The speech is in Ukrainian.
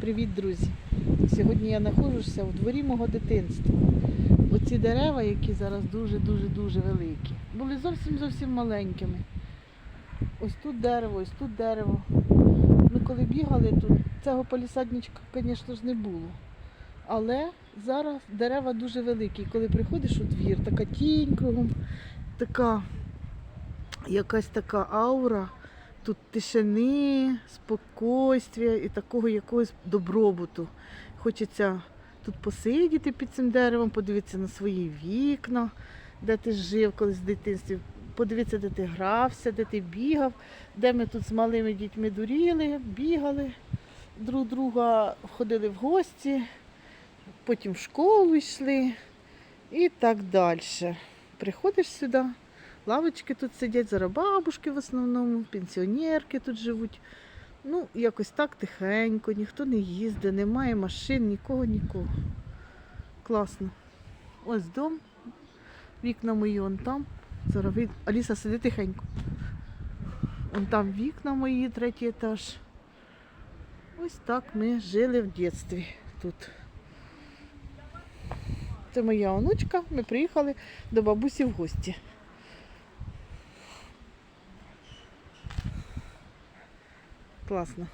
Привіт, друзі! Сьогодні я знаходжуся у дворі мого дитинства. Оці дерева, які зараз дуже-дуже-дуже великі, були зовсім зовсім маленькими. Ось тут дерево, ось тут дерево. Ми коли бігали тут, цього полісадничка, звісно ж, не було. Але зараз дерева дуже великі. Коли приходиш у двір, така тінь кругом, така якась така аура. Тут тишини, спокойствия і такого якогось добробуту. Хочеться тут посидіти під цим деревом, подивитися на свої вікна, де ти жив колись в дитинстві, подивитися, де ти грався, де ти бігав, де ми тут з малими дітьми дуріли, бігали, друг друга ходили в гості, потім в школу йшли і так далі. Приходиш сюди. Лавочки тут сидять, зараз бабушки в основному, пенсіонерки тут живуть. Ну, якось так тихенько, ніхто не їздить, немає машин, нікого, нікого. Класно. Ось дом. Вікна мої он там. Зараз від... Аліса сиди тихенько. Вон там вікна мої, третій етаж. Ось так ми жили в дитинстві тут. Це моя онучка. Ми приїхали до бабусі в гості. Класно.